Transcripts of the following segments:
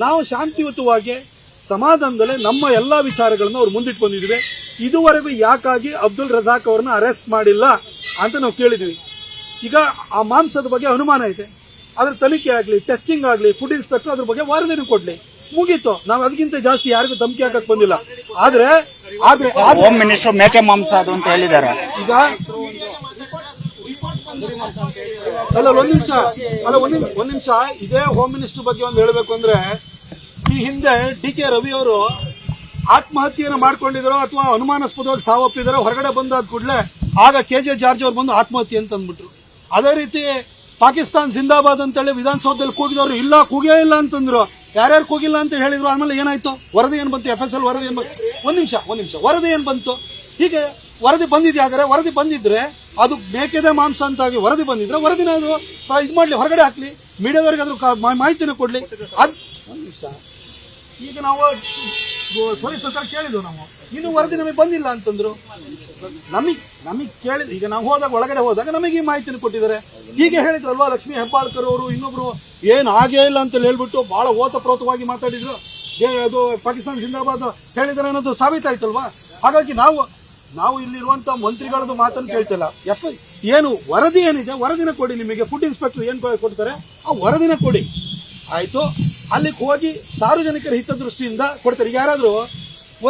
ನಾವು ಶಾಂತಿಯುತವಾಗಿ ಸಮಾಧಾನದಲ್ಲೇ ನಮ್ಮ ಎಲ್ಲಾ ವಿಚಾರಗಳನ್ನ ಅವ್ರು ಮುಂದಿಟ್ಟು ಬಂದಿದ್ವಿ. ಇದುವರೆಗೂ ಯಾಕಾಗಿ ಅಬ್ದುಲ್ ರಜಾಕ್ ಅವ್ರನ್ನ ಅರೆಸ್ಟ್ ಮಾಡಿಲ್ಲ ಅಂತ ನಾವು ಕೇಳಿದ್ವಿ. ಈಗ ಆ ಮಾಂಸದ ಬಗ್ಗೆ ಅನುಮಾನ ಇದೆ ಅದ್ರ ತನಿಖೆ ಆಗ್ಲಿ ಟೆಸ್ಟಿಂಗ್ ಆಗ್ಲಿ ಫುಡ್ ಇನ್ಸ್ಪೆಕ್ಟರ್ ಅದ್ರ ಬಗ್ಗೆ ವರದಿನೂ ಕೊಡ್ಲಿ. ಮುಗೀತು. ನಾವು ಅದಕ್ಕಿಂತ ಜಾಸ್ತಿ ಯಾರಿಗೂ ಧಮಕಿ ಹಾಕಕ್ ಬಂದಿಲ್ಲ. ಆದ್ರೆ ಆದ್ರೆ ಆದ್ರೆ ಹೋಮ್ ಮಿನಿಸ್ಟರ್ ಮೇಕೆ ಮಾಂಸ ಅದು ಅಂತ ಹೇಳಿದ್ದಾರೆ ಈಗ ಅಲ್ಲ, ಒಂದ್ ನಿಮಿಷ. ಅಲ್ಲ, ಒಂದ್ ಒಂದ್ ನಿಮಿಷ. ಇದೇ ಹೋಮ್ ಮಿನಿಸ್ಟರ್ ಬಗ್ಗೆ ಒಂದು ಹೇಳಬೇಕು ಅಂದ್ರೆ, ಈ ಹಿಂದೆ ಡಿ ಕೆ ರವಿ ಅವರು ಆತ್ಮಹತ್ಯೆಯನ್ನು ಮಾಡ್ಕೊಂಡಿದ್ರು ಅಥವಾ ಅನುಮಾನಾಸ್ಪದವಾಗಿ ಸಾವಪ್ಪಿದ್ರು ಹೊರಗಡೆ ಬಂದಾದ ಕೂಡಲೇ ಆಗ ಕೆ ಜೆ ಜಾರ್ಜ್ ಅವ್ರು ಬಂದು ಆತ್ಮಹತ್ಯೆ ಅಂತ ಅಂದ್ಬಿಟ್ರು. ಅದೇ ರೀತಿ ಪಾಕಿಸ್ತಾನ್ ಜಿಂದಾಬಾದ್ ಅಂತೇಳಿ ವಿಧಾನಸೌಧದಲ್ಲಿ ಕೂಗಿದವರು, ಇಲ್ಲ, ಕೂಗೇ ಇಲ್ಲ ಅಂತಂದ್ರು. ಯಾರ್ಯಾರು ಕೂಗಿಲ್ಲ ಅಂತ ಹೇಳಿದ್ರು ಆಮೇಲೆ ಏನಾಯ್ತು? ವರದಿ ಏನ್ ಬಂತು? ಎಫ್ ಎಸ್ ಎಲ್ ವರದಿ ಏನ್ ಬಂತು? ಒಂದ್ ನಿಮಿಷ ಒಂದ್ ನಿಮಿಷ. ವರದಿ ಏನ್ ಬಂತು? ಹೀಗೆ ವರದಿ ಬಂದಿದ್ಯಾ ಹಾಗಾದ್ರೆ? ವರದಿ ಬಂದಿದ್ರೆ ಅದು ಮೇಕೆದೆ ಮಾಂಸ ಅಂತಾಗಿ ವರದಿ ಬಂದಿದ್ರೆ ವರದಿನ ಅದು ಇದು ಮಾಡಲಿ, ಹೊರಗಡೆ ಹಾಕ್ಲಿ. ಮೀಡಿಯಾದವ್ರಿಗೆ ಅದ್ರ ಮಾಹಿತಿನ ಕೊಡ್ಲಿ. ಅದ್ ಒಂದ್ ನಿಮಿಷ. ಈಗ ನಾವು ಪೊಲೀಸ್ ಹತ್ರ ಕೇಳಿದ್ವು ನಾವು. ಇನ್ನು ವರದಿ ನಮಗೆ ಬಂದಿಲ್ಲ ಅಂತಂದ್ರು. ನಮಗೆ ನಮಗ್ ಕೇಳಿದ ಈಗ ನಾವು ಹೋದಾಗ, ಒಳಗಡೆ ಹೋದಾಗ ನಮಗೆ ಈ ಮಾಹಿತಿನ ಕೊಟ್ಟಿದ್ದಾರೆ. ಹೀಗೆ ಹೇಳಿದ್ರಲ್ವಾ ಲಕ್ಷ್ಮೀ ಹೆಬ್ಬಾಳ್ಕರ್ ಅವರು, ಇನ್ನೊಬ್ರು ಏನು ಆಗೇ ಇಲ್ಲ ಅಂತ ಹೇಳ್ಬಿಟ್ಟು ಬಹಳ ಓತಪ್ರೋತವಾಗಿ ಮಾತಾಡಿದ್ರು. ಅದು ಪಾಕಿಸ್ತಾನ ಜಿಂದಾಬಾದ್ ಹೇಳಿದ್ದಾರೆ ಅನ್ನೋದು ಸಾಬೀತಾಯ್ತಲ್ವಾ? ಹಾಗಾಗಿ ನಾವು ನಾವು ಇಲ್ಲಿರುವಂತ ಮಂತ್ರಿಗಳದ್ದು ಮಾತನ್ನು ಕೇಳ್ತಿಲ್ಲ. ಎಫ್ ಏನು, ವರದಿ ಏನಿದೆ, ವರದಿನ ಕೊಡಿ ನಿಮಗೆ. ಫುಡ್ ಇನ್ಸ್ಪೆಕ್ಟರ್ ಏನು ಕೊಡ್ತಾರೆ? ಆ ವರದಿನ ಕೊಡಿ. ಆಯ್ತು? ಅಲ್ಲಿಗೆ ಹೋಗಿ ಸಾರ್ವಜನಿಕರ ಹಿತದೃಷ್ಟಿಯಿಂದ ಕೊಡ್ತಾರೆ. ಯಾರಾದ್ರೂ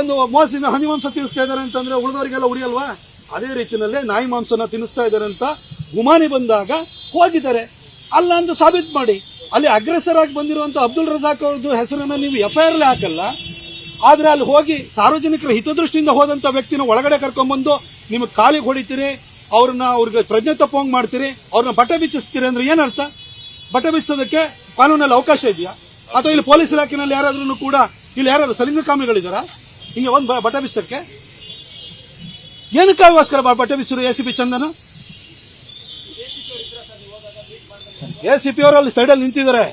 ಒಂದು ಮೋಸಿನ ಹನಿ ಮಾಂಸ ತಿನ್ನಿಸ್ತಾ ಇದಾರೆ ಅಂತಂದ್ರೆ ಉಳಿದವರಿಗೆಲ್ಲ ಉರಿಯಲ್ವಾ? ಅದೇ ರೀತಿಯಲ್ಲಿ ನಾಯಿ ಮಾಂಸನ ತಿನ್ನಿಸ್ತಾ ಇದ್ದಾರೆ ಅಂತ ಗುಮಾನಿ ಬಂದಾಗ ಹೋಗಿದ್ದಾರೆ. ಅಲ್ಲ ಅಂತ ಸಾಬೀತು ಮಾಡಿ. ಅಲ್ಲಿ ಅಗ್ರೆಸರ್ ಆಗಿ ಬಂದಿರುವಂತ ಅಬ್ದುಲ್ ರಜಾಕ್ ಅವ್ರದ್ದು ಹೆಸರನ್ನು ನೀವು ಎಫ್ ಐ ಹಾಕಲ್ಲ. ಆದ್ರೆ ಅಲ್ಲಿ ಹೋಗಿ ಸಾರ್ವಜನಿಕರ ಹಿತದೃಷ್ಟಿಯಿಂದ ಹೋದಂತ ವ್ಯಕ್ತಿನ ಒಳಗಡೆ ಕರ್ಕೊಂಡ್ಬಂದು ನಿಮಗೆ ಕಾಲಿಗೆ ಹೊಡಿತೀರಿ, ಅವ್ರನ್ನ ಅವ್ರಿಗೆ ಪ್ರಜ್ಞೆ ತಪ್ಪೋಂಗ್ ಮಾಡ್ತೀರಿ, ಅವ್ರನ್ನ ಬಟ್ಟೆ ಬಿಚ್ಚಿಸ್ತೀರಿ ಅಂದ್ರೆ ಏನರ್ಥ ಬಟ್ಟೆ ಬಿಚ್ಚಿಸೋದಕ್ಕೆ ಕಾನೂನಲ್ಲಿ ಅವಕಾಶ ಇದೆಯಾ? ಅಥವಾ ಇಲ್ಲಿ ಪೊಲೀಸ್ ಇಲಾಖೆನಲ್ಲಿ ಯಾರಾದ್ರೂ ಕೂಡ ಇಲ್ಲಿ ಯಾರು ಸಲಿಂಗಕಾಮಿಗಳಿದಾರ ಹಿಂಗೆ ಒಂದು ಬಟ್ಟೆ ಬಿಚ್ಚಕ್ಕೆ ಏನಕ್ಕಾಗೋಸ್ಕರ ಬಟ್ಟೆ ಬಿಸಿರು A C P Chandana? A C P ಅವರು ಅಲ್ಲಿ ಸೈಡಲ್ಲಿ ನಿಂತಿದ್ದಾರೆ.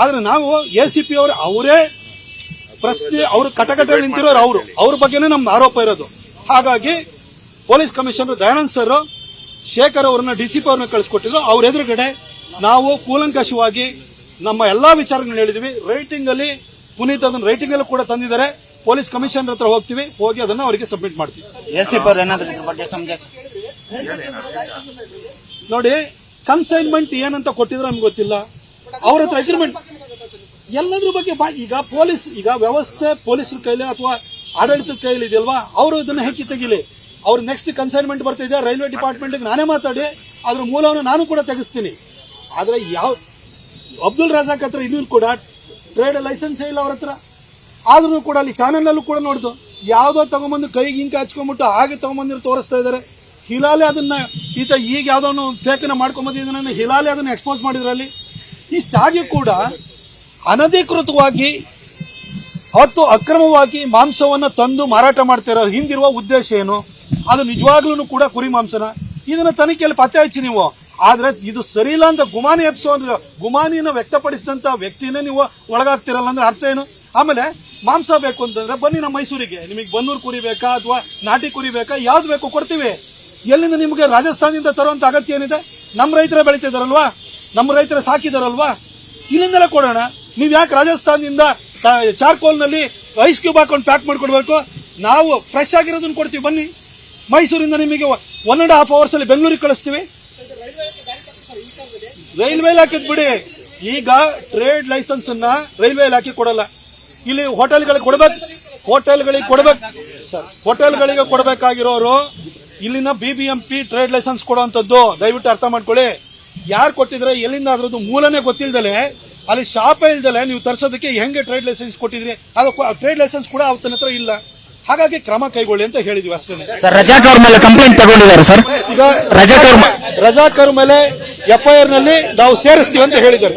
ಆದರೆ ನಾವು ಎ ಸಿ ಪಿ ಅವರು, ಅವರೇ ಪ್ರಶ್ನೆ ಅವರು ಕಟಕಟಲ್ಲಿ ನಿಂತಿರೋರು ಅವರು. ಅವ್ರ ಬಗ್ಗೆನೇ ನಮ್ದು ಆರೋಪ ಇರೋದು. ಹಾಗಾಗಿ police commissioner Dayanand sir Shekhar ಅವರನ್ನ ಡಿಸಿಪಿ ಅವ್ರನ್ನ ಕಳಿಸ್ಕೊಟ್ಟಿದ್ರು. ಅವ್ರ ಎದುರುಗಡೆ ನಾವು ಕೂಲಂಕಷವಾಗಿ ನಮ್ಮ ಎಲ್ಲಾ ವಿಚಾರಗಳನ್ನ ಹೇಳಿದ್ವಿ. ರೈಟಿಂಗ್ ಅಲ್ಲಿ ಪುನೀತ್ ಅದನ್ನ ರೈಟಿಂಗ್ ಅಲ್ಲಿ ಕೂಡ ತಂದಿದ್ದಾರೆ. ಪೊಲೀಸ್ ಕಮಿಷನರ್ ಹತ್ರ ಹೋಗ್ತೀವಿ. ಹೋಗಿ ಅದನ್ನ ಅವರಿಗೆ ಸಬ್ಮಿಟ್ ಮಾಡ್ತೀವಿ. ನೋಡಿ ಕನ್ಸೈನ್ಮೆಂಟ್ ಏನಂತ ಕೊಟ್ಟಿದ್ರೆ ನಮ್ಗೆ ಗೊತ್ತಿಲ್ಲ. ಅವ್ರ ಹತ್ರ ಅಗ್ರಿಮೆಂಟ್ ಎಲ್ಲದ್ರ ಬಗ್ಗೆ ಈಗ ಪೊಲೀಸ್, ಈಗ ವ್ಯವಸ್ಥೆ ಪೊಲೀಸರ ಕೈಲಿ ಅಥವಾ ಆಡಳಿತದ ಕೈಲಿ ಇದೆಯಲ್ವಾ? ಅವರು ಇದನ್ನ ಹೆಕ್ಕಿ ತೆಗಿಲಿ. ಅವ್ರ ನೆಕ್ಸ್ಟ್ ಕನ್ಸೈನ್ಮೆಂಟ್ ಬರ್ತಿದೆ ರೈಲ್ವೆ ಡಿಪಾರ್ಟ್ಮೆಂಟ್ ನಾನೇ ಮಾತಾಡಿ, ಅದ್ರ ಮೂಲವನ್ನು ನಾನು ಕೂಡ ತೆಗಿಸ್ತೀನಿ. ಆದರೆ ಯಾವ ಅಬ್ದುಲ್ ರಜಾಕ್ ಹತ್ರ ಇನ್ನೂ ಕೂಡ ಟ್ರೇಡ್ ಲೈಸೆನ್ಸ್ ಇಲ್ಲ ಅವ್ರ ಹತ್ರ. ಆದ್ರೂ ಕೂಡ ಅಲ್ಲಿ ಚಾನೆಲ್ ಕೂಡ ನೋಡ್ದು. ಯಾವ್ದೋ ತಗೊಂಬಂದು ಕೈಗೆ ಇಂಕ ಹಚ್ಕೊಂಡ್ಬಿಟ್ಟು ಹಾಗೆ ತಗೊಂಬಂದಿರು ತೋರಿಸ್ತಾ ಇದ್ದಾರೆ ಹಿಲಾಲೆ ಅದನ್ನ ಈತ ಈಗ ಯಾವ್ದೋ ಫೇಕನ್ನ ಮಾಡ್ಕೊಂಬಂದಿದ್ದಾನೆ ಹಿಲಾಲೆ ಅದನ್ನ ಎಕ್ಸ್ಪೋಸ್ ಮಾಡಿದ್ರಲ್ಲಿ. ಇಷ್ಟಾಗಿ ಕೂಡ ಅನಧಿಕೃತವಾಗಿ ಅವತ್ತು ಅಕ್ರಮವಾಗಿ ಮಾಂಸವನ್ನ ತಂದು ಮಾರಾಟ ಮಾಡ್ತಿರೋ ಹಿಂದಿರುವ ಉದ್ದೇಶ ಏನು? ಅದು ನಿಜವಾಗ್ಲೂ ಕೂಡ ಕುರಿ ಮಾಂಸನ? ಇದನ್ನ ತನಿಖೆಯಲ್ಲಿ ಪತ್ತೆ ಹಚ್ಚಿ ನೀವು. ಆದ್ರೆ ಇದು ಸರಿ ಇಲ್ಲ ಅಂತ ಗುಮಾನಿ ಎಪ್ಸೋ ಗುಮಾನಿನ ವ್ಯಕ್ತಪಡಿಸಿದಂತ ವ್ಯಕ್ತಿನೇ ನೀವು ಒಳಗಾಗ್ತಿರಲ್ಲ ಅಂದ್ರೆ ಅರ್ಥ ಏನು? ಆಮೇಲೆ ಮಾಂಸ ಬೇಕು ಅಂತಂದ್ರೆ ಬನ್ನಿ ನಮ್ಮ ಮೈಸೂರಿಗೆ. ನಿಮಗೆ ಬನ್ನೂರು ಕುರಿ ಬೇಕಾ ಅಥವಾ ನಾಟಿ ಕುರಿ ಬೇಕಾ? ಯಾವ್ದು ಬೇಕು ಕೊಡ್ತೀವಿ. ಎಲ್ಲಿಂದ ನಿಮಗೆ ರಾಜಸ್ಥಾನದಿಂದ ತರುವಂತ ಅಗತ್ಯ ಏನಿದೆ? ನಮ್ಮ ರೈತರ ಬೆಳೀತಿದಾರಲ್ವಾ? ನಮ್ಮ ರೈತರ ಸಾಕಿದಾರಲ್ವಾ? ಇಲ್ಲಿಂದಲೇ ಕೊಡೋಣ. ನೀವ್ ಯಾಕೆ ರಾಜಸ್ಥಾನದಿಂದ ಚಾರ್ಕೋಲ್ನಲ್ಲಿ ಐಸ್ ಕ್ಯೂಬ್ ಹಾಕೊಂಡು ಪ್ಯಾಕ್ ಮಾಡ್ಕೊಡ್ಬೇಕು? ನಾವು ಫ್ರೆಶ್ ಆಗಿರೋದನ್ನ ಕೊಡ್ತೀವಿ, ಬನ್ನಿ. ಮೈಸೂರಿಂದ ನಿಮಗೆ ಒನ್ ಅಂಡ್ ಹಾಫ್ ಅವರ್ಸ್ ಅಲ್ಲಿ ಬೆಂಗಳೂರಿಗೆ ಕಳಿಸ್ತೀವಿ. ರೈಲ್ವೆ ಇಲಾಖೆ ಬಿಡಿ. ಈಗ ಟ್ರೇಡ್ ಲೈಸೆನ್ಸ್ ಅನ್ನ ರೈಲ್ವೆ ಇಲಾಖೆ ಕೊಡಲ್ಲ. ಇಲ್ಲಿ ಹೋಟೆಲ್ಗಳಿಗೆ ಕೊಡ್ಬೇಕು ಹೋಟೆಲ್ಗಳಿಗೆ ಕೊಡ್ಬೇಕು ಸರ್ ಹೋಟೆಲ್ಗಳಿಗೆ ಕೊಡಬೇಕಾಗಿರೋರು ಇಲ್ಲಿನ ಬಿಬಿಎಂಪಿ ಟ್ರೇಡ್ ಲೈಸೆನ್ಸ್ ಕೊಡುವಂತದ್ದು ದಯವಿಟ್ಟು ಅರ್ಥ ಮಾಡ್ಕೊಳ್ಳಿ. ಯಾರು ಕೊಟ್ಟಿದ್ರೆ ಎಲ್ಲಿಂದ ಅದ್ರದ್ದು ಮೂಲನೇ ಗೊತ್ತಿಲ್ದಲೆ ಅಲ್ಲಿ ಶಾಪ ಇಲ್ದಲೆ ನೀವು ತರ್ಸೋದಕ್ಕೆ ಹೆಂಗೆ ಟ್ರೇಡ್ ಲೈಸೆನ್ಸ್ ಕೊಟ್ಟಿದ್ರಿ? ಅದು ಟ್ರೇಡ್ ಲೈಸೆನ್ಸ್ ಕೂಡ ಅವತ್ತಿನ ಹತ್ರ ಇಲ್ಲ. ಹಾಗಾಗಿ ಕ್ರಮ ಕೈಗೊಳ್ಳಿ ಅಂತ ಹೇಳಿದ್ವಿ ಅಷ್ಟೇ ಸರ್ ರಜಾಕ್ ಅವ್ರ ಮೇಲೆ ಕಂಪ್ಲೇಂಟ್ ತಗೊಂಡಿದ್ದಾರೆ ಸರ್. ಈಗ ರಜಾಕ್ ಅವ್ರ ಮೇಲೆ ಎಫ್ಐಆರ್ನಲ್ಲಿ ನಾವು ಸೇರಿಸ್ತೀವಿ ಅಂತ ಹೇಳಿದ್ದಾರೆ.